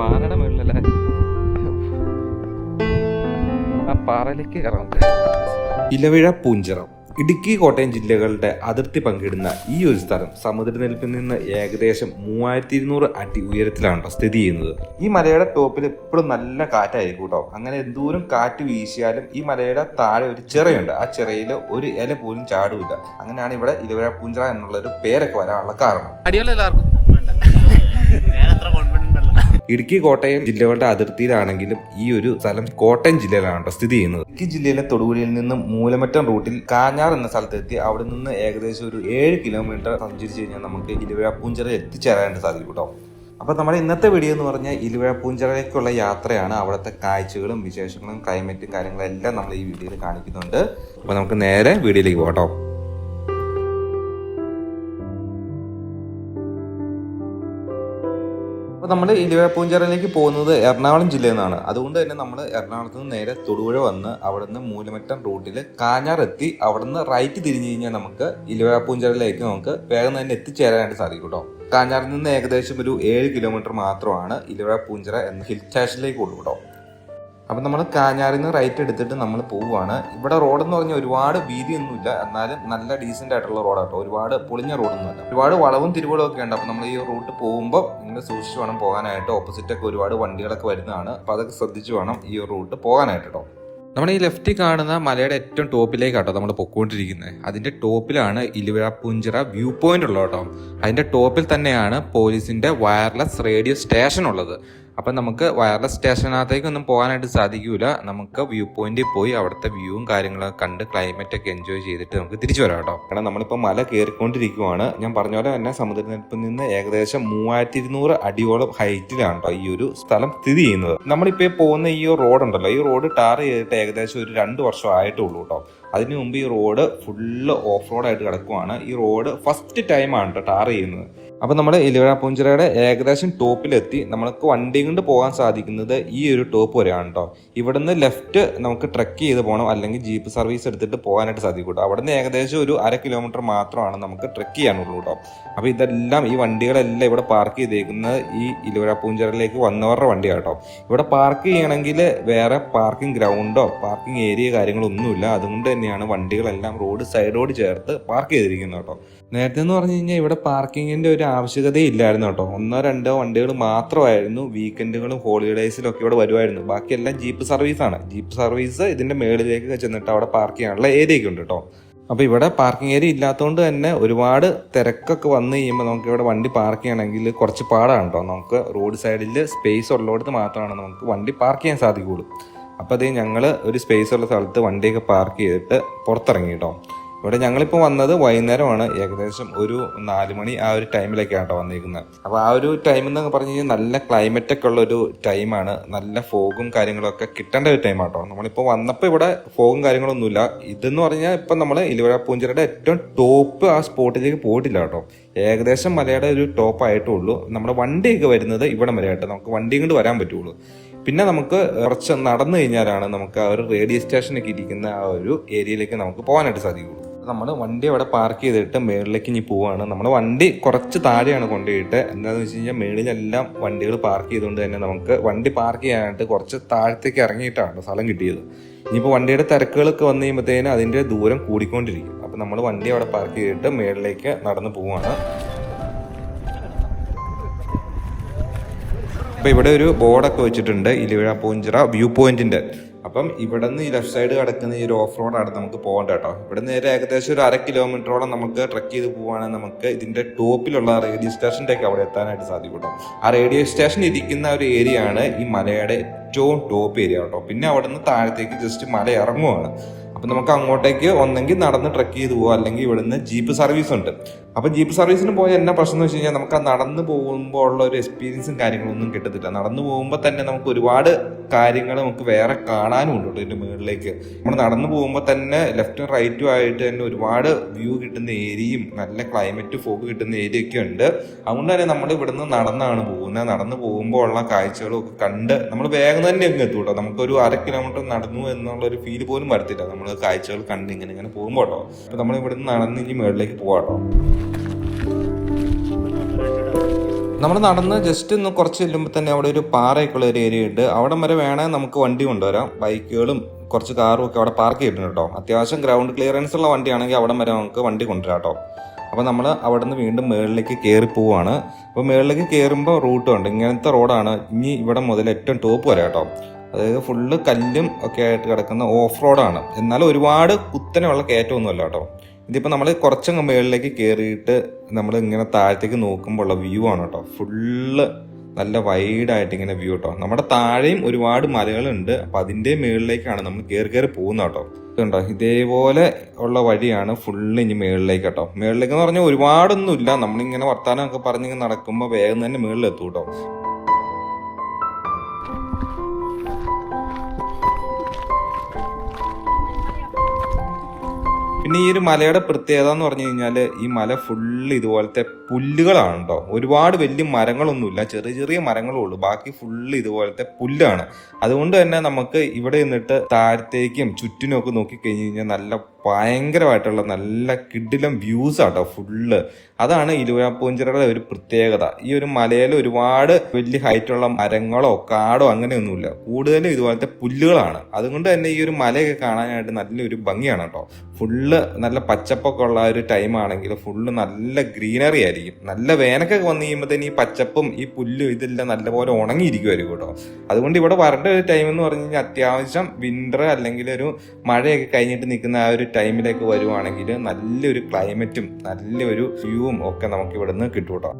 പാറയുടെ മുകളിലല്ലേ ആ പാറയിലേക്ക് കയറാം. ഇലവിഴ പൂഞ്ചിറം. ഇടുക്കി കോട്ടയം ജില്ലകളുടെ അതിർത്തി പങ്കിടുന്ന ഈ ഒരു സ്ഥലം സമുദ്രനിരപ്പിൽ നിന്ന് ഏകദേശം മൂവായിരത്തി ഇരുന്നൂറ് അടി ഉയരത്തിലാണ് സ്ഥിതി ചെയ്യുന്നത്. ഈ മലയുടെ ടോപ്പിൽ എപ്പോഴും നല്ല കാറ്റായിരിക്കും കേട്ടോ. അങ്ങനെ എന്തോരം കാറ്റ് വീശിയാലും ഈ മലയുടെ താഴെ ഒരു ചിറയുണ്ട്. ആ ചിറയിൽ ഒരു ഇല പോലും ചാടുമില്ല അങ്ങനെയാണ് ഇവിടെ ഇലവിഴ പൂഞ്ചിറ എന്നുള്ള ഒരു പേരൊക്കെ വരാനുള്ള കാരണം. അടിയല്ലോ ഇടുക്കി കോട്ടയം ജില്ലകളുടെ അതിർത്തിയിലാണെങ്കിലും ഈ ഒരു സ്ഥലം കോട്ടയം ജില്ലയിലാണ് സ്ഥിതി ചെയ്യുന്നത്. ഇടുക്കി ജില്ലയിലെ തൊടുപുഴയിൽ നിന്നും മൂലമറ്റം റൂട്ടിൽ കാഞ്ഞാർ എന്ന സ്ഥലത്തെത്തി അവിടെ നിന്ന് ഏകദേശം ഒരു ഏഴ് കിലോമീറ്റർ സഞ്ചരിച്ച് കഴിഞ്ഞാൽ നമുക്ക് ഇരുപഴ പൂഞ്ചിറ എത്തിച്ചേരാനായിട്ട് സാധിക്കും കേട്ടോ. അപ്പോൾ നമ്മുടെ ഇന്നത്തെ വീഡിയോ എന്ന് പറഞ്ഞാൽ ഇരുപഴ പൂഞ്ചിറയിലേക്കുള്ള യാത്രയാണ് അവിടുത്തെ കാഴ്ചകളും വിശേഷങ്ങളും ക്ലൈമറ്റും കാര്യങ്ങളും എല്ലാം നമ്മൾ ഈ വീഡിയോയിൽ കാണിക്കുന്നുണ്ട്. അപ്പോൾ നമുക്ക് നേരെ വീഡിയോയിലേക്ക് പോകാം അപ്പോൾ നമ്മൾ ഇലുവപ്പൂഞ്ചിറയിലേക്ക് പോകുന്നത് എറണാകുളം ജില്ലയിൽ നിന്നാണ് അതുകൊണ്ട് തന്നെ നമ്മൾ എറണാകുളത്ത് നിന്ന് നേരെ തൊടുപുഴ വന്ന് അവിടെ നിന്ന് മൂലമറ്റം റൂട്ടിൽ കാഞ്ഞാർ എത്തി. അവിടെ നിന്ന് റൈറ്റ് തിരിഞ്ഞു കഴിഞ്ഞാൽ നമുക്ക് ഇലുവപ്പൂഞ്ചിറയിലേക്ക് നമുക്ക് വേഗം തന്നെ എത്തിച്ചേരാനായിട്ട് സാധിക്കും കേട്ടോ കാഞ്ഞാറിൽ നിന്ന് ഏകദേശം ഒരു ഏഴ് കിലോമീറ്റർ മാത്രമാണ് ഇലുവ പൂഞ്ചിറ എന്ന ഹിൽ സ്റ്റേഷനിലേക്ക് ഉള്ളൂ കേട്ടോ അപ്പം നമ്മൾ കാഞ്ഞാറിൽ നിന്ന് റൈറ്റ് എടുത്തിട്ട് നമ്മൾ പോവുകയാണ് ഇവിടെ റോഡെന്ന് പറഞ്ഞാൽ ഒരുപാട് വീതിയൊന്നുമില്ല. എന്നാലും നല്ല ഡീസന്റ് ആയിട്ടുള്ള റോഡാട്ടോ. ഒരുപാട് പൊളിഞ്ഞ റോഡൊന്നുമില്ല. ഒരുപാട് വളവും തിരുവളവും ഒക്കെ ഉണ്ട്. അപ്പം നമ്മൾ ഈ റൂട്ട് പോകുമ്പോൾ നിങ്ങൾ സൂക്ഷിച്ച് വേണം പോകാനായിട്ട്. ഓപ്പോസിറ്റൊക്കെ ഒരുപാട് വണ്ടികളൊക്കെ വരുന്നതാണ്. അപ്പോൾ അതൊക്കെ ശ്രദ്ധിച്ച് വേണം ഈ റൂട്ട് പോകാനായിട്ട്. കേട്ടോ നമ്മൾ ഈ ലെഫ്റ്റിൽ കാണുന്ന മലയുടെ ഏറ്റവും ടോപ്പിലേക്കാട്ടോ നമ്മൾ പൊക്കോണ്ടിരിക്കുന്നത് അതിന്റെ ടോപ്പിലാണ് ഇലുവിഴ പുഞ്ചിറ വ്യൂ പോയിന്റ് ഉള്ളത് കേട്ടോ. അതിന്റെ ടോപ്പിൽ തന്നെയാണ് പോലീസിന്റെ വയർലെസ് റേഡിയോ സ്റ്റേഷൻ ഉള്ളത്. അപ്പം നമുക്ക് വയർലെസ് സ്റ്റേഷനകത്തേക്കൊന്നും പോകാനായിട്ട് സാധിക്കില്ല നമുക്ക് വ്യൂ പോയിന്റിൽ പോയി അവിടുത്തെ വ്യൂവും കാര്യങ്ങളൊക്കെ കണ്ട് ക്ലൈമറ്റ് ഒക്കെ എൻജോയ് ചെയ്തിട്ട് നമുക്ക് തിരിച്ചു വരാം കേട്ടോ. കാരണം നമ്മളിപ്പോൾ മല കയറിക്കൊണ്ടിരിക്കുവാണ് ഞാൻ പറഞ്ഞ പോലെ തന്നെ സമുദ്രനിരപ്പിൽ നിന്ന് ഏകദേശം മൂവായിരത്തി ഇരുന്നൂറ് അടിയോളം ഹൈറ്റിലാണ് കേട്ടോ ഈ ഒരു സ്ഥലം സ്ഥിതി ചെയ്യുന്നത്. നമ്മളിപ്പോൾ പോകുന്ന ഈ റോഡ് ഉണ്ടല്ലോ ഈ റോഡ് ടാർ ചെയ്തിട്ട് ഏകദേശം ഒരു രണ്ട് വർഷം ആയിട്ടുള്ളൂ കേട്ടോ അതിനു മുമ്പ് ഈ റോഡ് ഫുള്ള് ഓഫ് റോഡായിട്ട് കിടക്കുവാണ്. ഈ റോഡ് ഫസ്റ്റ് ടൈമാണ് കേട്ടോ ടാർ ചെയ്യുന്നത്. അപ്പോൾ നമ്മൾ ഇലുവഴ പൂഞ്ചിറയുടെ ഏകദേശം ടോപ്പിലെത്തി നമുക്ക് വണ്ടി കൊണ്ട് പോകാൻ സാധിക്കുന്നത് ഈ ഒരു ടോപ്പ് വരെയാണ് കേട്ടോ ഇവിടുന്ന് ലെഫ്റ്റ് നമുക്ക് ട്രക്ക് ചെയ്ത് പോകണം അല്ലെങ്കിൽ ജീപ്പ് സർവീസ് എടുത്തിട്ട് പോകാനായിട്ട് സാധിക്കും കേട്ടോ അവിടുന്ന് ഏകദേശം ഒരു അര കിലോമീറ്റർ മാത്രമാണ് നമുക്ക് ട്രക്ക് ചെയ്യാനുള്ളൂ കേട്ടോ അപ്പോൾ ഇതെല്ലാം ഈ വണ്ടികളെല്ലാം ഇവിടെ പാർക്ക് ചെയ്തേക്കുന്നത് ഈ ഇലുവഴ പൂഞ്ചിറയിലേക്ക് വന്നവരുടെ വണ്ടിയാണ് കേട്ടോ ഇവിടെ പാർക്ക് ചെയ്യണമെങ്കിൽ വേറെ പാർക്കിംഗ് ഗ്രൗണ്ടോ പാർക്കിംഗ് ഏരിയ കാര്യങ്ങളൊന്നുമില്ല. അതുകൊണ്ട് തന്നെയാണ് വണ്ടികളെല്ലാം റോഡ് സൈഡോട് ചേർത്ത് പാർക്ക് ചെയ്തിരിക്കുന്നത് കേട്ടോ നേരത്തെ എന്ന് പറഞ്ഞു കഴിഞ്ഞാൽ ഇവിടെ പാർക്കിങ്ങിന്റെ ഒരു ആവശ്യകതയും ഇല്ലായിരുന്നു കേട്ടോ. ഒന്നോ രണ്ടോ വണ്ടികൾ മാത്രമായിരുന്നു വീക്കെൻഡുകളും ഹോളിഡേയ്സിലും ഒക്കെ ഇവിടെ വരുമായിരുന്നു. ബാക്കിയെല്ലാം ജീപ്പ് സർവീസാണ് ജീപ്പ് സർവീസ് ഇതിന്റെ മേളിലേക്ക് ചെന്നിട്ട് അവിടെ പാർക്ക് ചെയ്യാനുള്ള ഏരിയ ഒക്കെ ഉണ്ട് കേട്ടോ. അപ്പോൾ ഇവിടെ പാർക്കിംഗ് ഏരിയ ഇല്ലാത്തതുകൊണ്ട് തന്നെ ഒരുപാട് തിരക്കൊക്കെ വന്ന് കഴിയുമ്പോൾ നമുക്ക് ഇവിടെ വണ്ടി പാർക്ക് ചെയ്യണമെങ്കിൽ കുറച്ച് പാടാണ് കേട്ടോ. നമുക്ക് റോഡ് സൈഡിൽ സ്പേസ് ഉള്ളിടത്ത് മാത്രമാണ് നമുക്ക് വണ്ടി പാർക്ക് ചെയ്യാൻ സാധിക്കുകയുള്ളൂ. അപ്പോൾ അത് ഞങ്ങൾ ഒരു സ്പേസ് ഉള്ള സ്ഥലത്ത് വണ്ടിയൊക്കെ പാർക്ക് ചെയ്തിട്ട് പുറത്തിറങ്ങി കേട്ടോ. ഇവിടെ ഞങ്ങളിപ്പോൾ വന്നത് വൈകുന്നേരമാണ്. ഏകദേശം ഒരു നാല് മണി ആ ഒരു ടൈമിലേക്കാണ് കേട്ടോ വന്നിരിക്കുന്നത് അപ്പോൾ ആ ഒരു ടൈം എന്ന് പറഞ്ഞു കഴിഞ്ഞാൽ നല്ല ക്ലൈമറ്റ് ഒക്കെ ഉള്ള ഒരു ടൈമാണ് നല്ല ഫോഗും കാര്യങ്ങളൊക്കെ കിട്ടേണ്ട ഒരു ടൈമാണ് കേട്ടോ നമ്മളിപ്പോൾ വന്നപ്പോൾ ഇവിടെ ഫോഗും കാര്യങ്ങളൊന്നുമില്ല. ഇതെന്ന് പറഞ്ഞാൽ ഇപ്പം നമ്മൾ ഇലുവഴ പൂഞ്ചിറയുടെ ഏറ്റവും ടോപ്പ് ആ സ്പോട്ടിലേക്ക് പോയിട്ടില്ല കേട്ടോ. ഏകദേശം മലയുടെ ഒരു ടോപ്പ് ആയിട്ടേ ഉള്ളൂ നമ്മുടെ വണ്ടിയൊക്കെ വരുന്നത് ഇവിടെ വരെ ആയിട്ട് നമുക്ക് വണ്ടിയും കൊണ്ട് വരാൻ പറ്റുള്ളൂ. പിന്നെ നമുക്ക് കുറച്ച് നടന്നു കഴിഞ്ഞാലാണ് നമുക്ക് ആ ഒരു റേഡിയോ സ്റ്റേഷനൊക്കെ ഇരിക്കുന്ന ആ ഒരു ഏരിയയിലേക്ക് നമുക്ക് പോകാനായിട്ട് സാധിക്കുള്ളൂ. നമ്മൾ വണ്ടി അവിടെ പാർക്ക് ചെയ്തിട്ട് മേളിലേക്ക് ഇനി പോവാണ്. നമ്മൾ വണ്ടി കുറച്ച് താഴെയാണ് കൊണ്ടുപോയിട്ട്. എന്താണെന്ന് വെച്ച് കഴിഞ്ഞാൽ മേളിലെല്ലാം വണ്ടികൾ പാർക്ക് ചെയ്തുകൊണ്ട് തന്നെ നമുക്ക് വണ്ടി പാർക്ക് ചെയ്യാനായിട്ട് കുറച്ച് താഴത്തേക്ക് ഇറങ്ങിയിട്ടാണ് സ്ഥലം കിട്ടിയത്. ഇനിയിപ്പോൾ വണ്ടിയുടെ തിരക്കുകളൊക്കെ വന്നു കഴിയുമ്പോഴത്തേന് അതിന്റെ ദൂരം കൂടിക്കൊണ്ടിരിക്കും. അപ്പോൾ നമ്മൾ വണ്ടി അവിടെ പാർക്ക് ചെയ്തിട്ട് മേളിലേക്ക് നടന്നു പോവുകയാണ് അപ്പോൾ ഇവിടെ ഒരു ബോർഡൊക്കെ വെച്ചിട്ടുണ്ട്. ഇലുവിഴ പൂഞ്ചിറ വ്യൂ പോയിന്റിന്റെ അപ്പം ഇവിടെ നിന്ന് ഈ ലെഫ്റ്റ് സൈഡ് കിടക്കുന്ന ഈ ഒരു ഓഫ് റോഡാണ് നമുക്ക് പോകേണ്ടത് കേട്ടോ. ഇവിടെ നേരെ ഏകദേശം ഒരു അര കിലോമീറ്ററോളം നമുക്ക് ട്രക്ക് ചെയ്ത് പോവുകയാണെങ്കിൽ നമുക്ക് ഇതിന്റെ ടോപ്പിലുള്ള റേഡിയോ സ്റ്റേഷന്റെ ഒക്കെ അവിടെ എത്താനായിട്ട് സാധിക്കും കേട്ടോ. ആ റേഡിയോ സ്റ്റേഷൻ ഇരിക്കുന്ന ഒരു ഏരിയ ആണ് ഈ മലയുടെ ഏറ്റവും ടോപ്പ് ഏരിയ കേട്ടോ. പിന്നെ അവിടെ നിന്ന് താഴത്തേക്ക് ജസ്റ്റ് മല ഇറങ്ങുവാണ്. അപ്പം നമുക്ക് അങ്ങോട്ടേക്ക് ഒന്നെങ്കിൽ നടന്ന് ട്രക്ക് ചെയ്ത് പോകാം അല്ലെങ്കിൽ ഇവിടുന്ന് ജീപ്പ് സർവീസ് ഉണ്ട്. അപ്പം ജീപ്പ് സർവീസിന് പോയാൽ എന്നാ പ്രശ്നം എന്ന് വെച്ച് കഴിഞ്ഞാൽ നമുക്ക് ആ നടന്ന് പോകുമ്പോൾ ഉള്ള ഒരു എക്സ്പീരിയൻസും കാര്യങ്ങളൊന്നും കിട്ടത്തില്ല. നടന്നു പോകുമ്പോൾ തന്നെ നമുക്ക് ഒരുപാട് കാര്യങ്ങൾ നമുക്ക് വേറെ കാണാനും ഉണ്ട് ഇതിന്റെ മുകളിലേക്ക്. നമ്മൾ നടന്നു പോകുമ്പോൾ തന്നെ ലെഫ്റ്റും റൈറ്റും ആയിട്ട് തന്നെ ഒരുപാട് വ്യൂ കിട്ടുന്ന ഏരിയയും നല്ല ക്ലൈമറ്റ് ഫോഗ് കിട്ടുന്ന ഏരിയ ഒക്കെ ഉണ്ട്. അതുകൊണ്ട് തന്നെ നമ്മൾ ഇവിടുന്ന് നടന്നാണ് പോകുന്നത് നടന്നു പോകുമ്പോൾ ഉള്ള കാഴ്ചകളും ഒക്കെ കണ്ട് നമ്മൾ വേഗം തന്നെ അങ്ങ് എത്തും കേട്ടോ. നമുക്കൊരു അര കിലോമീറ്റർ നടന്നു എന്നുള്ള ഒരു ഫീൽ പോലും വരത്തില്ല. നമ്മൾ കാഴ്ചകൾ കണ്ട് ഇങ്ങനെ ഇങ്ങനെ പോകുമ്പോൾ കേട്ടോ. അപ്പൊ നമ്മൾ ഇവിടുന്ന് നടന്ന് ഇനി മുകളിലേക്ക് പോകാം കേട്ടോ. നമ്മൾ നടന്ന് ജസ്റ്റ് ഒന്ന് കുറച്ച് ചെല്ലുമ്പോൾ തന്നെ അവിടെ ഒരു പാറയൊക്കെയുള്ള ഒരു ഏരിയ ഉണ്ട്. അവിടെ വരെ വേണേൽ നമുക്ക് വണ്ടി കൊണ്ടുവരാം. ബൈക്കുകളും കുറച്ച് കാറും ഒക്കെ അവിടെ പാർക്ക് ചെയ്തിട്ടുണ്ട് കേട്ടോ. അത്യാവശ്യം ഗ്രൗണ്ട് ക്ലിയറൻസ് ഉള്ള വണ്ടിയാണെങ്കിൽ അവിടെ വരെ നമുക്ക് വണ്ടി കൊണ്ടുവരാം കേട്ടോ. അപ്പോൾ നമ്മൾ അവിടെ നിന്ന് വീണ്ടും മുകളിലേക്ക് കയറി പോവുകയാണ് അപ്പോൾ മുകളിലേക്ക് കയറുമ്പോൾ റൂട്ടും ഉണ്ട്. ഇങ്ങനത്തെ റോഡാണ് ഇനി ഇവിടെ മുതൽ ഏറ്റവും ടോപ്പ് വരെ കേട്ടോ. അതായത് ഫുള്ള് കല്ലും ഒക്കെ ആയിട്ട് കിടക്കുന്ന ഓഫ് റോഡാണ് എന്നാലും ഒരുപാട് കുത്തനെയുള്ള കയറ്റമൊന്നുമല്ല കേട്ടോ. ഇതിപ്പോൾ നമ്മൾ കുറച്ചങ്ങ് മുകളിലേക്ക് കയറിയിട്ട് നമ്മൾ ഇങ്ങനെ താഴത്തേക്ക് നോക്കുമ്പോൾ ഉള്ള വ്യൂ ആണ് കേട്ടോ. ഫുള്ള് നല്ല വൈഡായിട്ട് ഇങ്ങനെ വ്യൂ കേട്ടോ. നമ്മുടെ താഴെയും ഒരുപാട് മലകളുണ്ട്. അപ്പം അതിന്റെ മുകളിലേക്കാണ് നമ്മൾ കയറി കയറി പോകുന്നത് കേട്ടോ. ഇതുണ്ടോ? ഇതേപോലെ ഉള്ള വഴിയാണ് ഫുള്ള് ഇനി മുകളിലേക്ക് കേട്ടോ. മുകളിലേക്ക് എന്ന് പറഞ്ഞാൽ ഒരുപാടൊന്നുമില്ല. നമ്മളിങ്ങനെ വർത്തമാനമൊക്കെ പറഞ്ഞിങ്ങനെ നടക്കുമ്പോൾ വേഗം തന്നെ മുകളിലെത്തും കേട്ടോ. പിന്നെ ഈ ഒരു മലയുടെ പ്രത്യേകത എന്ന് പറഞ്ഞു കഴിഞ്ഞാൽ ഈ മല ഫുള്ള് ഇതുപോലത്തെ പുല്ലുകളാണ് കേട്ടോ ഒരുപാട് വലിയ മരങ്ങളൊന്നുമില്ല. ചെറിയ ചെറിയ മരങ്ങളേ ഉള്ളൂ. ബാക്കി ഫുള്ള് ഇതുപോലത്തെ പുല്ലാണ്. അതുകൊണ്ട് തന്നെ നമുക്ക് ഇവിടെ നിന്നിട്ട് താഴത്തേക്കും ചുറ്റിനും ഒക്കെ നോക്കി കഴിഞ്ഞ് കഴിഞ്ഞാൽ നല്ല ഭയങ്കരമായിട്ടുള്ള നല്ല കിഡിലം വ്യൂസ് ആട്ടോ ഫുള്ള് അതാണ് ഇരുവരാപ്പൂഞ്ചിറയുടെ ഒരു പ്രത്യേകത. ഈ ഒരു മലയിൽ ഒരുപാട് വലിയ ഹൈറ്റുള്ള മരങ്ങളോ കാടോ അങ്ങനെയൊന്നുമില്ല. കൂടുതലും ഇതുപോലത്തെ പുല്ലുകളാണ്. അതുകൊണ്ട് തന്നെ ഈ ഒരു മലയൊക്കെ കാണാനായിട്ട് നല്ലൊരു ഭംഗിയാണ് കേട്ടോ. ഫുള്ള് നല്ല പച്ചപ്പൊക്കെ ഉള്ള ഒരു ടൈം ആണെങ്കിൽ ഫുള്ള് നല്ല ഗ്രീനറി ആയിരിക്കും. നല്ല വേനക്കൊക്കെ വന്നു കഴിയുമ്പോഴത്തേന് ഈ പച്ചപ്പും ഈ പുല്ലും ഇതെല്ലാം നല്ലപോലെ ഉണങ്ങിയിരിക്കുമായിരിക്കും കേട്ടോ. അതുകൊണ്ട് ഇവിടെ വരേണ്ട ഒരു ടൈം എന്ന് പറഞ്ഞു കഴിഞ്ഞാൽ അത്യാവശ്യം വിന്റർ അല്ലെങ്കിൽ ഒരു മഴയൊക്കെ കഴിഞ്ഞിട്ട് നിൽക്കുന്ന ആ ഒരു ടൈമിലേക്ക് വരുവാണെങ്കിൽ നല്ലൊരു ക്ലൈമറ്റും നല്ലൊരു വ്യൂവും ഒക്കെ നമുക്ക് ഇവിടുന്ന് കിട്ടും കേട്ടോ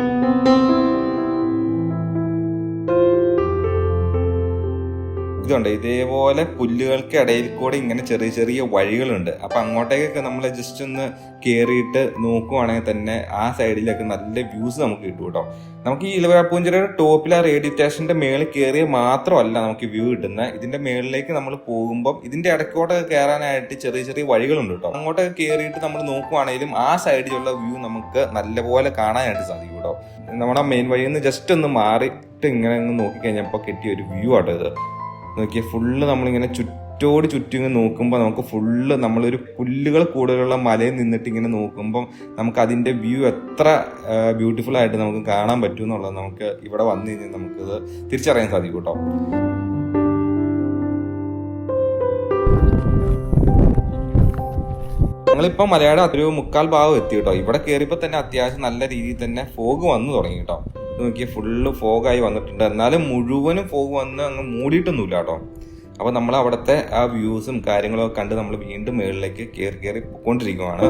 ഇതുണ്ട്. ഇതേപോലെ പുല്ലുകൾക്ക് ഇടയിൽ കൂടെ ഇങ്ങനെ ചെറിയ ചെറിയ വഴികളുണ്ട്. അപ്പൊ അങ്ങോട്ടേക്കൊക്കെ നമ്മൾ ജസ്റ്റ് ഒന്ന് കയറിയിട്ട് നോക്കുവാണെങ്കിൽ തന്നെ ആ സൈഡിലൊക്കെ നല്ല വ്യൂസ് നമുക്ക് കിട്ടും കേട്ടോ. നമുക്ക് ഈ ഇലവരാപ്പൂഞ്ചിറയുടെ ടോപ്പിൽ ആ റേഡിയോ സ്റ്റേഷന്റെ മേളിൽ കയറിയ മാത്രമല്ല നമുക്ക് വ്യൂ കിട്ടുന്നത്. ഇതിന്റെ മേളിലേക്ക് നമ്മൾ പോകുമ്പോൾ ഇതിന്റെ ഇടയ്ക്കോട്ട് കയറാനായിട്ട് ചെറിയ ചെറിയ വഴികളുണ്ട് കേട്ടോ. അങ്ങോട്ടൊക്കെ കയറിയിട്ട് നമ്മൾ നോക്കുവാണെങ്കിലും ആ സൈഡിലുള്ള വ്യൂ നമുക്ക് നല്ലപോലെ കാണാനായിട്ട് സാധിക്കും കേട്ടോ. നമ്മുടെ മെയിൻ വഴിയിൽ നിന്ന് ജസ്റ്റ് ഒന്ന് മാറിയിട്ട് ഇങ്ങനെ ഒന്ന് നോക്കിക്കഴിഞ്ഞപ്പോൾ കിട്ടിയ ഒരു വ്യൂ ആട്ടോ ഇത്. നോക്കിയ ഫുള്ള് നമ്മളിങ്ങനെ ചുറ്റോട് ചുറ്റും ഇങ്ങനെ നോക്കുമ്പോൾ നമുക്ക് ഫുള്ള് നമ്മളൊരു പുല്ലുകൾ കൂടുതലുള്ള മലയിൽ നിന്നിട്ട് ഇങ്ങനെ നോക്കുമ്പം നമുക്ക് അതിന്റെ വ്യൂ എത്ര ബ്യൂട്ടിഫുൾ ആയിട്ട് നമുക്ക് കാണാൻ പറ്റും എന്നുള്ളത് നമുക്ക് ഇവിടെ വന്നു കഴിഞ്ഞാൽ നമുക്കത് തിരിച്ചറിയാൻ സാധിക്കും കേട്ടോ. ഞങ്ങളിപ്പോൾ മലയാളം ഒരു മുക്കാൽ ഭാഗം എത്തി കേട്ടോ. ഇവിടെ കയറിയപ്പോൾ തന്നെ അത്യാവശ്യം നല്ല രീതിയിൽ തന്നെ ഫോഗ് വന്നു തുടങ്ങി കേട്ടോ. നോക്കിയാൽ ഫുള്ള് ഫോഗായി വന്നിട്ടുണ്ട്. എന്നാലും മുഴുവനും ഫോഗ് വന്ന് അങ്ങ് മൂടിയിട്ടൊന്നുമില്ല കേട്ടോ. അപ്പോൾ നമ്മൾ അവിടുത്തെ ആ വ്യൂസും കാര്യങ്ങളും ഒക്കെ കണ്ട് നമ്മൾ വീണ്ടും മുകളിലേക്ക് കയറി കയറി പോയിക്കൊണ്ടിരിക്കുവാണ്.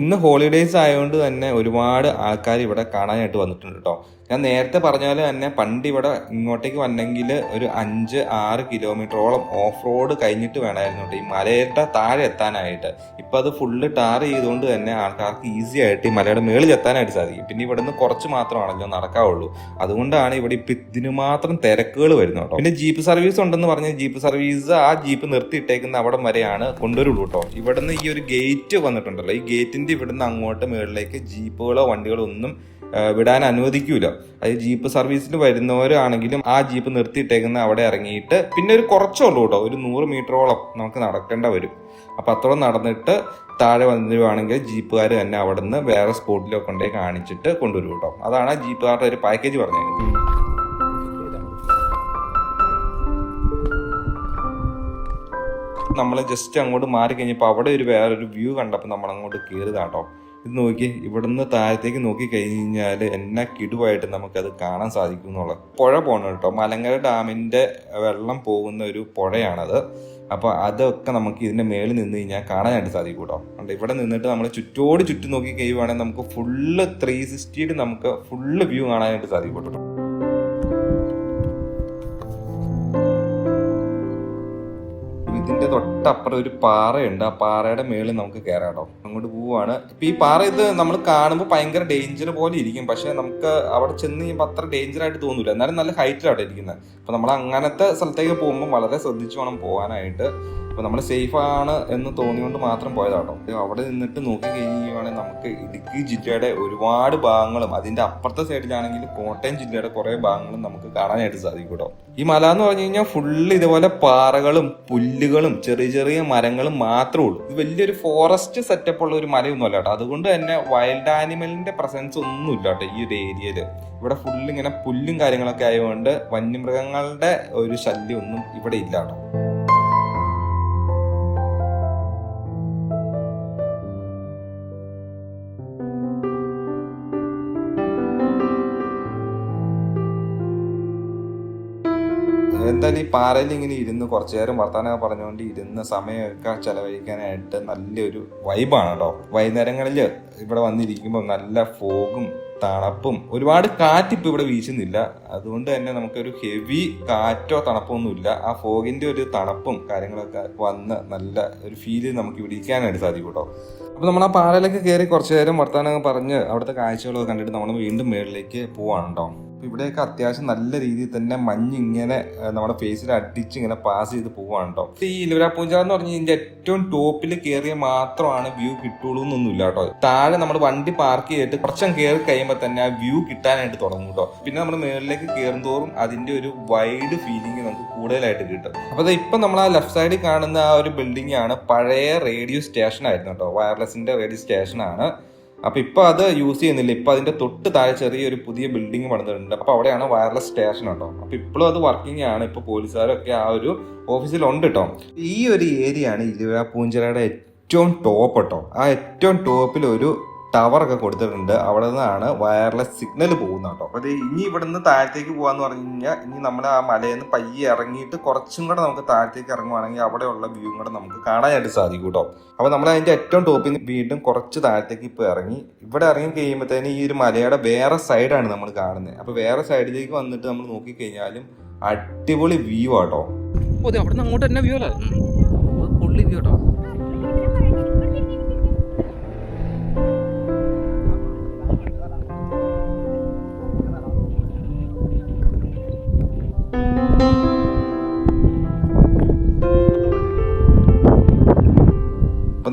ഇന്ന് ഹോളിഡേയ്സ് ആയതുകൊണ്ട് തന്നെ ഒരുപാട് ആൾക്കാർ ഇവിടെ കാണാനായിട്ട് വന്നിട്ടുണ്ട് കേട്ടോ. ഞാൻ നേരത്തെ പറഞ്ഞ പോലെ തന്നെ പണ്ട് ഇവിടെ ഇങ്ങോട്ടേക്ക് വന്നെങ്കിൽ ഒരു അഞ്ച് ആറ് കിലോമീറ്ററോളം ഓഫ് റോഡ് കഴിഞ്ഞിട്ട് വേണമായിരുന്നു ഈ മലയുടെ താഴെ എത്താനായിട്ട്. ഇപ്പം അത് ഫുള്ള് ടാർ ചെയ്തുകൊണ്ട് തന്നെ ആൾക്കാർക്ക് ഈസി ആയിട്ട് ഈ മലയുടെ മേളിൽ എത്താനായിട്ട് സാധിക്കും. പിന്നെ ഇവിടെ നിന്ന് കുറച്ച് മാത്രമാണല്ലോ നടക്കാവുള്ളൂ. അതുകൊണ്ടാണ് ഇവിടെ ഇപ്പം ഇതിന് മാത്രം തിരക്കുകൾ വരുന്നത് കേട്ടോ. പിന്നെ ജീപ്പ് സർവീസ് ഉണ്ടെന്ന് പറഞ്ഞ ജീപ്പ് സർവീസ് ആ ജീപ്പ് നിർത്തിയിട്ടേക്കുന്ന അവിടം വരെയാണ് കൊണ്ടുവരുള്ളൂ കേട്ടോ. ഇവിടുന്ന് ഈ ഒരു ഗേറ്റ് വന്നിട്ടുണ്ടല്ലോ. ഈ ഗേറ്റിന്റെ ഇവിടുന്ന് അങ്ങോട്ട് മുകളിലേക്ക് ജീപ്പുകളോ വണ്ടികളോ ഒന്നും വിടാൻ അനുവദിക്കൂല. അത് ജീപ്പ് സർവീസിന് വരുന്നവരാണെങ്കിലും ആ ജീപ്പ് നിർത്തിയിട്ടേക്കുന്ന അവിടെ ഇറങ്ങിയിട്ട് പിന്നെ ഒരു കുറച്ചുള്ളൂ കേട്ടോ. ഒരു നൂറ് മീറ്ററോളം നമുക്ക് നടക്കേണ്ട വരും. അപ്പം അത്രയും നടന്നിട്ട് താഴെ വന്നിരുവാണെങ്കിൽ ജീപ്പുകാർ തന്നെ അവിടെ നിന്ന് വേറെ സ്പോട്ടിലൊക്കെ കൊണ്ടേ കാണിച്ചിട്ട് കൊണ്ടുവരും കേട്ടോ. അതാണ് ജീപ്പുകാരുടെ ഒരു പാക്കേജ് പറഞ്ഞത് നമ്മൾ ജസ്റ്റ് അങ്ങോട്ട് മാറി കഴിഞ്ഞപ്പോൾ അവിടെ ഒരു വേറൊരു വ്യൂ കണ്ടപ്പോൾ നമ്മൾ അങ്ങോട്ട് കയറുക ഇത് നോക്കി ഇവിടുന്ന് താഴത്തേക്ക് നോക്കി കഴിഞ്ഞാൽ എന്നാ കിടുവായിട്ട് നമുക്കത് കാണാൻ സാധിക്കും എന്നുള്ളത്. പുഴ പോകണം കേട്ടോ. മലങ്കര ഡാമിന്റെ വെള്ളം പോകുന്ന ഒരു പുഴയാണത്. അപ്പോൾ അതൊക്കെ നമുക്ക് ഇതിന്റെ മേളിൽ നിന്ന് കഴിഞ്ഞാൽ കാണാനായിട്ട് സാധിക്കും കേട്ടോ. അതുകൊണ്ട് ഇവിടെ നിന്നിട്ട് നമ്മൾ ചുറ്റോട് ചുറ്റും നോക്കി കഴിയുവാണെങ്കിൽ നമുക്ക് ഫുള്ള് ത്രീ സിക്സ്റ്റിയിൽ നമുക്ക് ഫുള്ള് വ്യൂ കാണാനായിട്ട് സാധിക്കും കേട്ടോ. ഇതിന്റെ തൊട്ടപ്പുറം ഒരു പാറയുണ്ട്. ആ പാറയുടെ മേളിൽ നമുക്ക് കയറാം കേട്ടോ. അങ്ങോട്ട് പോവാണ്. ഇപ്പൊ ഈ പാറ ഇത് നമ്മൾ കാണുമ്പോൾ ഭയങ്കര ഡേഞ്ചർ പോലെ ഇരിക്കും. പക്ഷെ നമുക്ക് അവിടെ ചെന്ന് കഴിയുമ്പോൾ അത്ര ഡേഞ്ചർ ആയിട്ട് തോന്നില്ല എന്നാലും നല്ല ഹൈറ്റിലാണ് ഇരിക്കുന്നത് അപ്പൊ നമ്മൾ അങ്ങനത്തെ സ്ഥലത്തേക്ക് പോകുമ്പോൾ വളരെ ശ്രദ്ധിച്ചു വേണം പോകാനായിട്ട് അപ്പോൾ നമ്മൾ സേഫ് ആണ് എന്ന് തോന്നിയോണ്ട് മാത്രം പോയതാട്ടോ. അവിടെ നിന്നിട്ട് നോക്കി കഴിയുവാണെങ്കിൽ നമുക്ക് ഇടുക്കി ജില്ലയുടെ ഒരുപാട് ഭാഗങ്ങളും അതിന്റെ അപ്പുറത്തെ സൈഡിലാണെങ്കിൽ കോട്ടയം ജില്ലയുടെ കുറെ ഭാഗങ്ങളും നമുക്ക് കാണാനായിട്ട് സാധിക്കും കേട്ടോ. ഈ മല എന്ന് പറഞ്ഞു കഴിഞ്ഞാൽ ഫുള്ള് ഇതുപോലെ പാറകളും പുല്ലുകളും ചെറിയ ചെറിയ മരങ്ങളും മാത്രമേ ഉള്ളൂ. ഇത് വലിയൊരു ഫോറസ്റ്റ് സെറ്റപ്പ് ഉള്ള ഒരു മലയൊന്നുമല്ല കേട്ടോ. അതുകൊണ്ട് തന്നെ വൈൽഡ് ആനിമലിന്റെ പ്രസൻസ് ഒന്നും ഇല്ല കേട്ടോ ഈ ഒരു ഏരിയയിൽ ഇവിടെ ഫുള്ള് ഇങ്ങനെ പുല്ലും കാര്യങ്ങളൊക്കെ ആയതുകൊണ്ട് വന്യമൃഗങ്ങളുടെ ഒരു ശല്യം ഒന്നും ഇവിടെ ഇല്ല കേട്ടോ. എന്തായാലും ഈ പാറയിൽ ഇങ്ങനെ ഇരുന്ന് കുറച്ചു നേരം വർത്തമാനമൊക്കെ പറഞ്ഞുകൊണ്ട് ഇരുന്ന് സമയമൊക്കെ ചെലവഴിക്കാനായിട്ട് നല്ലൊരു വൈബാണ് കേട്ടോ വൈകുന്നേരങ്ങളിൽ ഇവിടെ വന്നിരിക്കുമ്പോൾ നല്ല ഫോഗും തണുപ്പും ഒരുപാട് കാറ്റ് ഇപ്പൊ ഇവിടെ വീശുന്നില്ല. അതുകൊണ്ട് തന്നെ നമുക്കൊരു ഹെവി കാറ്റോ തണുപ്പോ ഒന്നുമില്ല ആ ഫോഗിന്റെ ഒരു തണുപ്പും കാര്യങ്ങളൊക്കെ വന്ന് നല്ല ഒരു ഫീൽ നമുക്ക് ഇവിടെ ഇരിക്കാനായിട്ട് സാധിക്കും കേട്ടോ അപ്പോൾ നമ്മൾ ആ പാറയിലൊക്കെ കയറി കുറച്ചു നേരം വർത്തമാനമൊക്കെ പറഞ്ഞ് അവിടുത്തെ കാഴ്ചകളൊക്കെ കണ്ടിട്ട് നമ്മൾ വീണ്ടും മേളിലേക്ക് പോവാണ് കേട്ടോ അപ്പൊ ഇവിടെയൊക്കെ അത്യാവശ്യം നല്ല രീതിയിൽ തന്നെ മഞ്ഞ് ഇങ്ങനെ നമ്മുടെ ഫേസിൽ അടിച്ച് ഇങ്ങനെ പാസ് ചെയ്ത് പോവാണ് കേട്ടോ ഈ ഇലുവര പൂഞ്ചാർ എന്ന് പറഞ്ഞാൽ ഇതിന്റെ ഏറ്റവും ടോപ്പിൽ കയറിയ മാത്രമാണ് വ്യൂ കിട്ടുള്ളൂ എന്നൊന്നുമില്ല കേട്ടോ താഴെ നമ്മൾ വണ്ടി പാർക്ക് ചെയ്തിട്ട് കുറച്ചും കയറി കഴിയുമ്പോൾ തന്നെ ആ വ്യൂ കിട്ടാനായിട്ട് തുടങ്ങും കേട്ടോ പിന്നെ നമ്മൾ മേളിലേക്ക് കയറുന്തോറും അതിന്റെ ഒരു വൈഡ് ഫീലിംഗ് നമുക്ക് കൂടുതലായിട്ട് കിട്ടും. അപ്പോൾ ഇപ്പം നമ്മൾ ആ ലെഫ്റ്റ് സൈഡിൽ കാണുന്ന ആ ഒരു ബിൽഡിംഗ് ആണ് പഴയ റേഡിയോ സ്റ്റേഷൻ ആയിരുന്നു കേട്ടോ വയർലെസിന്റെ റേഡിയോ സ്റ്റേഷൻ ആണ്. അപ്പൊ ഇപ്പൊ അത് യൂസ് ചെയ്യുന്നില്ല. ഇപ്പൊ അതിന്റെ തൊട്ട് താഴെ ചെറിയൊരു പുതിയ ബിൽഡിംഗ് പണിതിട്ടുണ്ട്. അപ്പോൾ അവിടെയാണ് വയർലെസ് സ്റ്റേഷൻ കേട്ടോ അപ്പൊ ഇപ്പോഴും അത് വർക്കിംഗ് ആണ്. ഇപ്പൊ പോലീസുകാരൊക്കെ ആ ഒരു ഓഫീസിൽ ഉണ്ട് കേട്ടോ ഈ ഒരു ഏരിയ ആണ് ഇലുവ പൂഞ്ചിറയുടെ ഏറ്റവും ടോപ്പ് കേട്ടോ ആ ഏറ്റവും ടോപ്പിൽ ഒരു ടവർ ഒക്കെ കൊടുത്തിട്ടുണ്ട്. അവിടെ നിന്നാണ് വയർലെസ് സിഗ്നൽ പോകുന്നത് കേട്ടോ. അപ്പോൾ ഇനി ഇവിടുന്ന് താഴത്തേക്ക് പോകാന്ന് പറഞ്ഞു കഴിഞ്ഞാൽ ഇനി നമ്മൾ ആ മലയിൽ നിന്ന് പയ്യെ ഇറങ്ങിയിട്ട് കുറച്ചും കൂടെ നമുക്ക് താഴത്തേക്ക് ഇറങ്ങുവാണെങ്കിൽ അവിടെയുള്ള വ്യൂ കൂടെ നമുക്ക് കാണാനായിട്ട് സാധിക്കും കേട്ടോ. അപ്പോൾ നമ്മൾ അതിന്റെ ഏറ്റവും ടോപ്പിൽ നിന്ന് വീണ്ടും കുറച്ച് താഴത്തേക്ക് ഇപ്പോൾ ഇറങ്ങി. ഇവിടെ ഇറങ്ങി കഴിയുമ്പോഴത്തേന് ഈ ഒരു മലയുടെ വേറെ സൈഡാണ് നമ്മൾ കാണുന്നത് അപ്പോൾ വേറെ സൈഡിലേക്ക് വന്നിട്ട് നമ്മൾ നോക്കിക്കഴിഞ്ഞാലും അടിപൊളി വ്യൂ ആട്ടോ അതെ അവിടെ നിന്ന് അങ്ങോട്ട് തന്നെ വ്യൂ അല്ല? പുള്ളി വ്യൂ കേട്ടോ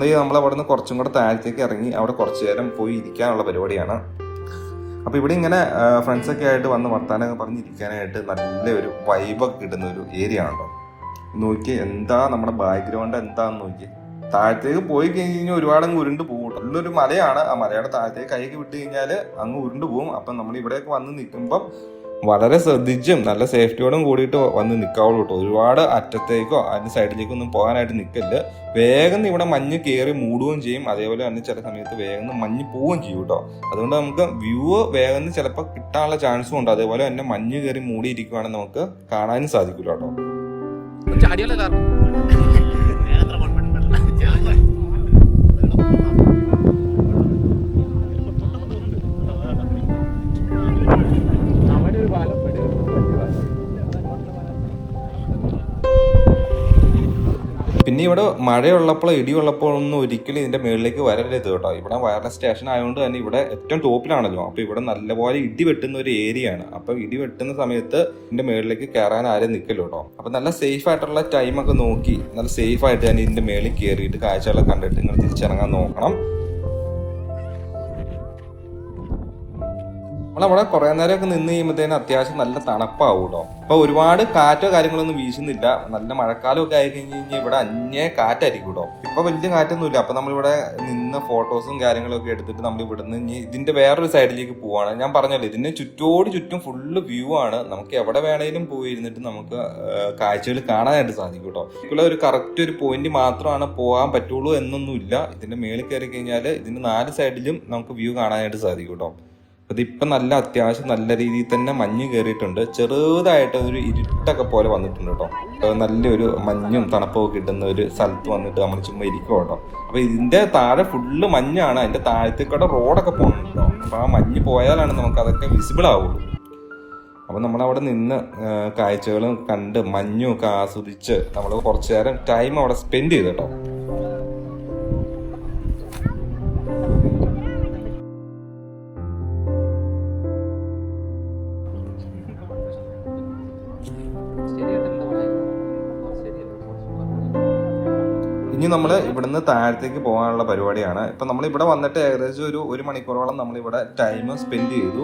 അപ്പം നമ്മൾ അവിടെ നിന്ന് കുറച്ചും കൂടെ താഴത്തേക്ക് ഇറങ്ങി അവിടെ കുറച്ച് നേരം പോയി ഇരിക്കാനുള്ള പരിപാടിയാണ്. അപ്പോൾ ഇവിടെ ഇങ്ങനെ ഫ്രണ്ട്സൊക്കെ ആയിട്ട് വന്ന് വർത്താനൊക്കെ പറഞ്ഞിരിക്കാനായിട്ട് നല്ലൊരു വൈബൊക്കെ കിട്ടുന്ന ഒരു ഏരിയ ആണല്ലോ. നോക്കി എന്താ നമ്മുടെ ബാക്ക്ഗ്രൗണ്ട് എന്താന്ന് നോക്കി താഴത്തേക്ക് പോയി കഴിഞ്ഞ് കഴിഞ്ഞാൽ ഒരുപാട് അങ്ങ് ഉരുണ്ട് പോകും നല്ലൊരു മലയാണ്. ആ മലയുടെ താഴത്തേക്ക് കൈക്ക് വിട്ട് കഴിഞ്ഞാൽ അങ്ങ് ഉരുണ്ട് പോകും. അപ്പം നമ്മൾ ഇവിടെയൊക്കെ വന്ന് നിൽക്കുമ്പം വളരെ ശ്രദ്ധിച്ചും നല്ല സേഫ്റ്റിയോടും കൂടിയിട്ട് വന്ന് നിൽക്കാവുള്ളൂ കേട്ടോ. ഒരുപാട് അറ്റത്തേക്കോ അതിന് സൈഡിലേക്കോ ഒന്നും പോകാനായിട്ട് നിൽക്കല്ല് വേഗം ഇവിടെ മഞ്ഞ് കയറി മൂടുകയും ചെയ്യും. അതേപോലെ തന്നെ ചില സമയത്ത് വേഗം മഞ്ഞ് പോവുകയും ചെയ്യും കേട്ടോ. അതുകൊണ്ട് നമുക്ക് വ്യൂ വേഗം ചിലപ്പോൾ കിട്ടാനുള്ള ചാൻസും ഉണ്ട്. അതേപോലെ തന്നെ മഞ്ഞ് കയറി മൂടിയിരിക്കുവാണെങ്കിൽ നമുക്ക് കാണാനും സാധിക്കില്ല കേട്ടോ. പിന്നെ ഇവിടെ മഴയുള്ളപ്പോൾ ഇടിയുള്ളപ്പോൾ ഒന്നും ഒരിക്കലും ഇതിന്റെ മുകളിലേക്ക് വരരുത് കേട്ടോ. ഇവിടെ വയർലെസ് സ്റ്റേഷൻ ആയതുകൊണ്ട് തന്നെ ഇവിടെ ഏറ്റവും ടോപ്പിലാണല്ലോ. അപ്പോൾ ഇവിടെ നല്ലപോലെ ഇടി വെട്ടുന്ന ഒരു ഏരിയ ആണ് അപ്പൊ ഇടി വെട്ടുന്ന സമയത്ത് ഇതിന്റെ മുകളിലേക്ക് കയറാൻ ആരും നിൽക്കില്ല കേട്ടോ. അപ്പോൾ നല്ല സേഫ് ആയിട്ടുള്ള ടൈമൊക്കെ നോക്കി നല്ല സേഫ് ആയിട്ട് തന്നെ ഇതിന്റെ മേളിൽ കയറിയിട്ട് കാഴ്ചകളൊക്കെ കണ്ടിട്ട് നിങ്ങൾ തിരിച്ചിറങ്ങാൻ നോക്കണം. നമ്മളവിടെ കുറെ നേരമൊക്കെ നിന്ന് കഴിയുമ്പോഴത്തേനും അത്യാവശ്യം നല്ല തണുപ്പാവും കേട്ടോ അപ്പൊ ഒരുപാട് കാറ്റോ കാര്യങ്ങളൊന്നും വീശുന്നില്ല. നല്ല മഴക്കാലമൊക്കെ ആയി കഴിഞ്ഞ് കഴിഞ്ഞാൽ ഇവിടെ അന്യേ കാറ്റായിരിക്കും കേട്ടോ ഇപ്പൊ വലിയ കാറ്റൊന്നുമില്ല. അപ്പൊ നമ്മളിവിടെ നിന്ന് ഫോട്ടോസും കാര്യങ്ങളൊക്കെ എടുത്തിട്ട് നമ്മൾ ഇവിടുന്ന് ഇനി ഇതിന്റെ വേറൊരു സൈഡിലേക്ക് പോവാണ്. ഞാൻ പറഞ്ഞല്ലോ ഇതിന് ചുറ്റോട് ചുറ്റും ഫുള്ള് വ്യൂ ആണ്. നമുക്ക് എവിടെ വേണേലും പോയി ഇരുന്നിട്ട് നമുക്ക് കാഴ്ചകൾ കാണാനായിട്ട് സാധിക്കും കേട്ടോ ഇതിലുള്ള ഒരു കറക്റ്റ് ഒരു പോയിന്റ് മാത്രമാണ് പോകാൻ പറ്റുള്ളൂ എന്നൊന്നുമില്ല. ഇതിന്റെ മേളിൽ കയറി കഴിഞ്ഞാൽ ഇതിന്റെ നാല് സൈഡിലും നമുക്ക് വ്യൂ കാണാനായിട്ട് സാധിക്കും കേട്ടോ അതിപ്പം നല്ല അത്യാവശ്യം നല്ല രീതിയിൽ തന്നെ മഞ്ഞ് കയറിയിട്ടുണ്ട്. ചെറുതായിട്ട് ഒരു ഇരുട്ടൊക്കെ പോലെ വന്നിട്ടുണ്ട് കേട്ടോ. നല്ലൊരു മഞ്ഞും തണുപ്പൊക്കെ കിട്ടുന്ന ഒരു സ്ഥലത്ത് വന്നിട്ട് നമ്മൾ ചുമ്മാ ഇരിക്കും കേട്ടോ. അപ്പോൾ ഇതിന്റെ താഴെ ഫുള്ള് മഞ്ഞാണ്. അതിന്റെ താഴത്തേക്കൂടെ റോഡൊക്കെ പോകുന്നുണ്ടോ അപ്പോൾ ആ മഞ്ഞ് പോയാലാണ് നമുക്ക് അതൊക്കെ വിസിബിൾ ആവുള്ളൂ. അപ്പോൾ നമ്മളവിടെ നിന്ന് കാഴ്ചകളും കണ്ട് മഞ്ഞും ഒക്കെ ആസ്വദിച്ച് നമ്മൾ കുറച്ചു നേരം ടൈം അവിടെ സ്പെൻഡ് ചെയ്തു കേട്ടോ. ഇവിടുന്ന് താഴത്തേക്ക് പോകാനുള്ള പരിപാടിയാണ്. ഇപ്പം നമ്മളിവിടെ വന്നിട്ട് ഏകദേശം ഒരു ഒരു മണിക്കൂറോളം നമ്മളിവിടെ ടൈം സ്പെൻഡ് ചെയ്തു.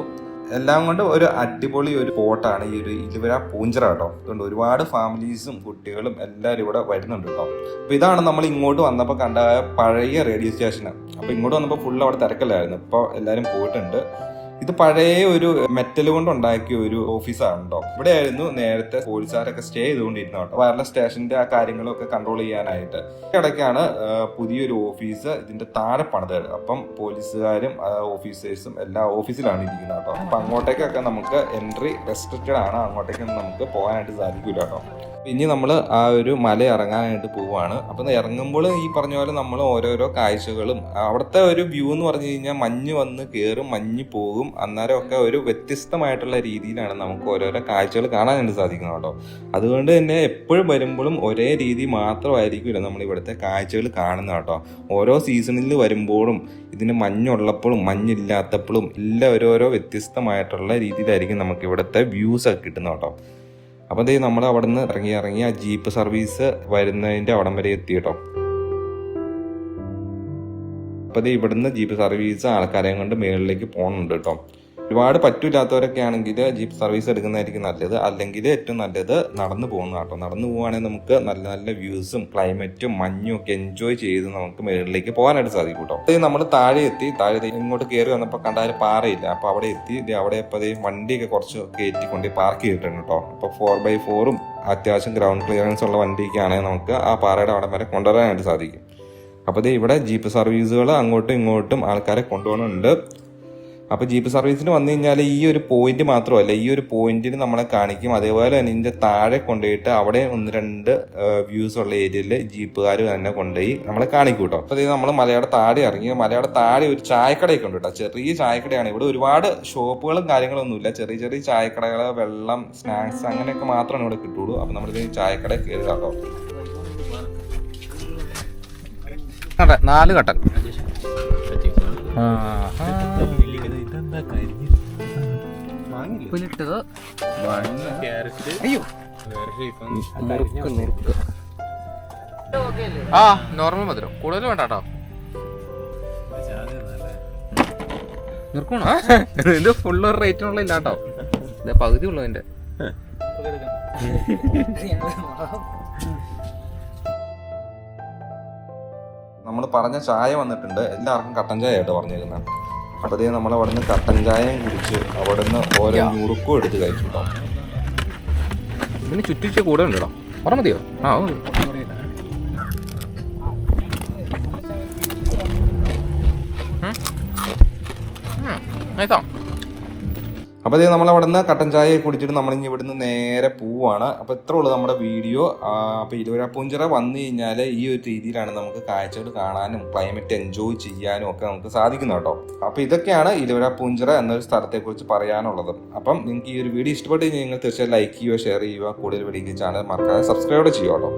എല്ലാം കൊണ്ട് ഒരു അടിപൊളി ഒരു സ്പോട്ടാണ് ഈ ഒരു ഇരുവര പൂഞ്ചിറ കേട്ടോ. അതുകൊണ്ട് ഒരുപാട് ഫാമിലീസും കുട്ടികളും എല്ലാവരും ഇവിടെ വരുന്നുണ്ട് കേട്ടോ. അപ്പോൾ ഇതാണ് നമ്മൾ ഇങ്ങോട്ട് വന്നപ്പോൾ കണ്ട പഴയ റേഡിയോ സ്റ്റേഷന് അപ്പോൾ ഇങ്ങോട്ട് വന്നപ്പോൾ ഫുൾ അവിടെ തിരക്കല്ലായിരുന്നു. ഇപ്പോൾ എല്ലാവരും പോയിട്ടുണ്ട്. ഇത് പഴയ ഒരു മെറ്റൽ കൊണ്ട് ഉണ്ടാക്കിയ ഒരു ഓഫീസാണ് കേട്ടോ ഇവിടെ ആയിരുന്നു നേരത്തെ പോലീസുകാരൊക്കെ സ്റ്റേ ചെയ്തുകൊണ്ടിരുന്നത് കേട്ടോ. വയർലെസ് സ്റ്റേഷന്റെ ആ കാര്യങ്ങളൊക്കെ കൺട്രോൾ ചെയ്യാനായിട്ട്. ഇടയ്ക്കാണ് പുതിയൊരു ഓഫീസ് ഇതിന്റെ താഴെ പണിത് അപ്പം പോലീസുകാരും ഓഫീസേഴ്സും എല്ലാ ഓഫീസിലാണ് ഇരിക്കുന്നത് കേട്ടോ. അപ്പൊ അങ്ങോട്ടേക്കൊക്കെ നമുക്ക് എൻട്രി റെസ്ട്രിക്റ്റഡ് ആണ്. അങ്ങോട്ടേക്കൊന്നും നമുക്ക് പോകാനായിട്ട് സാധിക്കില്ല കേട്ടോ. ഇനി നമ്മൾ ആ ഒരു മല ഇറങ്ങാനായിട്ട് പോവാണ്. അപ്പം ഇറങ്ങുമ്പോൾ ഈ പറഞ്ഞ പോലെ നമ്മൾ ഓരോരോ കാഴ്ചകളും അവിടുത്തെ ഒരു വ്യൂ എന്ന് പറഞ്ഞു കഴിഞ്ഞാൽ മഞ്ഞ് വന്ന് കയറും മഞ്ഞ് പോകും. അന്നേരമൊക്കെ ഒരു വ്യത്യസ്തമായിട്ടുള്ള രീതിയിലാണ് നമുക്ക് ഓരോരോ കാഴ്ചകൾ കാണാനായിട്ട് സാധിക്കുന്നത് കേട്ടോ. അതുകൊണ്ട് തന്നെ എപ്പോഴും വരുമ്പോഴും ഒരേ രീതി മാത്രമായിരിക്കില്ല നമ്മൾ ഇവിടുത്തെ കാഴ്ചകൾ കാണുന്നത് കേട്ടോ. ഓരോ സീസണിൽ വരുമ്പോഴും ഇതിന് മഞ്ഞുള്ളപ്പോഴും മഞ്ഞില്ലാത്തപ്പോഴും എല്ലാം ഓരോരോ വ്യത്യസ്തമായിട്ടുള്ള രീതിയിലായിരിക്കും നമുക്ക് ഇവിടുത്തെ വ്യൂസ് ഒക്കെ കിട്ടുന്നത് കേട്ടോ. അപ്പോൾ ദേ നമ്മൾ അവിടെ നിന്ന് ഇറങ്ങി ഇറങ്ങി ആ ജീപ്പ് സർവീസ് വരുന്നതിന്റെ അവിടം വരെ എത്തി കേട്ടോ. ദേ ഇവിടുന്ന് ജീപ്പ് സർവീസ് ആൾക്കാരെയും കൊണ്ട് മേളിലേക്ക് പോകുന്നുണ്ട് കേട്ടോ ഒരുപാട് പറ്റില്ലാത്തവരൊക്കെ ആണെങ്കിൽ ജീപ്പ് സർവീസ് എടുക്കുന്നതായിരിക്കും നല്ലത്. അല്ലെങ്കിൽ ഏറ്റവും നല്ലത് നടന്നു പോകുന്ന കേട്ടോ നടന്നു പോവുകയാണെങ്കിൽ നമുക്ക് നല്ല നല്ല വ്യൂസും ക്ലൈമറ്റും മഞ്ഞും ഒക്കെ എൻജോയ് ചെയ്ത് നമുക്ക് മേളിലേക്ക് പോകാനായിട്ട് സാധിക്കും കേട്ടോ അത് നമ്മൾ താഴെ എത്തി. താഴെ ഇങ്ങോട്ട് കയറി വന്നപ്പോൾ കണ്ടാൽ പാറയില്ല. അപ്പോൾ അവിടെ എത്തി. അവിടെ ഇപ്പോൾ വണ്ടിയൊക്കെ കുറച്ച് കയറ്റിക്കൊണ്ട് പാർക്ക് ചെയ്തിട്ടുണ്ട് കേട്ടോ അപ്പോൾ ഫോർ ബൈ ഫോറും അത്യാവശ്യം ഗ്രൗണ്ട് ക്ലിയറൻസ് ഉള്ള വണ്ടിയൊക്കെ ആണെങ്കിൽ നമുക്ക് ആ പാറയുടെ അവിടെ വരെ കൊണ്ടുവരാനായിട്ട് സാധിക്കും. അപ്പോൾ ദേ ഇവിടെ ജീപ്പ് സർവീസുകൾ അങ്ങോട്ടും ഇങ്ങോട്ടും ആൾക്കാരെ കൊണ്ടുപോകുന്നുണ്ട്. അപ്പോൾ ജീപ്പ് സർവീസിന് വന്നു കഴിഞ്ഞാൽ ഈ ഒരു പോയിന്റ് മാത്രമല്ല ഈ ഒരു പോയിന്റിന് നമ്മളെ കാണിക്കും. അതേപോലെ തന്നെ ഇതിന്റെ താഴെ കൊണ്ടുപോയിട്ട് അവിടെ ഒന്ന് രണ്ട് വ്യൂസ് ഉള്ള ഏരിയയിൽ ജീപ്പുകാർ തന്നെ കൊണ്ടുപോയി നമ്മളെ കാണിക്കും കേട്ടോ. അപ്പോൾ നമ്മൾ മലയുടെ താഴെ ഇറങ്ങി മലയുടെ താഴെ ഒരു ചായക്കടയൊക്കെ ഉണ്ട് കേട്ടോ. ചെറിയ ചായക്കടയാണ്. ഇവിടെ ഒരുപാട് ഷോപ്പുകളും കാര്യങ്ങളൊന്നുമില്ല. ചെറിയ ചെറിയ ചായക്കടകൾ വെള്ളം സ്നാക്സ് അങ്ങനെയൊക്കെ മാത്രമാണ് ഇവിടെ കിട്ടുള്ളൂ അപ്പോൾ നമ്മളിത് ചായക്കട കയറി കേട്ടോ. അതെ നാല് കട്ടൻ. ഉപ്പിലിട്ടത്. അയ്യോ. നുറുക്ക് നുറുക്ക് ആ നോർമൽ മധുരം. കൂടുതൽ വേണ്ട കേട്ടോ നുറുക്കണോ ഇത് ഫുള്ള് റേറ്റിനുള്ള ഇല്ല കേട്ടോ ഇത് പകുതി ഉള്ളു ഇതിന്റെ നമ്മൾ പറഞ്ഞ ചായ വന്നിട്ടുണ്ട്. എല്ലാവർക്കും കട്ടൻ ചായ ആയിട്ട് പറഞ്ഞിരുന്നത് അപ്പോൾ അതേ നമ്മൾ അവിടെ നിന്ന് കട്ടൻ ചായയും കുടിച്ച് അവിടെ നിന്ന് ഓരോ ഞുറുക്കും എടുത്ത് കഴിച്ചു കേട്ടോ ഇതിന് ചുറ്റിച്ച് കൂടെ ഉണ്ട് കേട്ടോ പറ മതിയോ? ആ. നൈസാ. അപ്പോൾ ഇത് നമ്മൾ അവിടെ നിന്ന് കട്ടൻ ചായ കുടിച്ചിട്ട് നമ്മളിനി ഇവിടുന്ന് നേരെ പോവാണ്. അപ്പോൾ ഇത്ര ഉള്ളൂ നമ്മുടെ വീഡിയോ. അപ്പോൾ ഇരുവര പൂഞ്ചിറ വന്നു കഴിഞ്ഞാൽ ഈ ഒരു രീതിയിലാണ് നമുക്ക് കാഴ്ചകൾ കാണാനും ക്ലൈമറ്റ് എൻജോയ് ചെയ്യാനും ഒക്കെ നമുക്ക് സാധിക്കുന്നത് കേട്ടോ. അപ്പോൾ ഇതൊക്കെയാണ് ഇരുവര പൂഞ്ചിറ എന്നൊരു സ്ഥലത്തെക്കുറിച്ച് പറയാനുള്ളത്. അപ്പം നിങ്ങൾക്ക് ഈ ഒരു വീഡിയോ ഇഷ്ടപ്പെട്ട് കഴിഞ്ഞാൽ നിങ്ങൾ തീർച്ചയായും ലൈക്ക് ചെയ്യുക ഷെയർ ചെയ്യുക കൂടുതൽ വീഡിയോ ചാനൽ മറക്കാതെ സബ്സ്ക്രൈബ് ചെയ്യുക കേട്ടോ.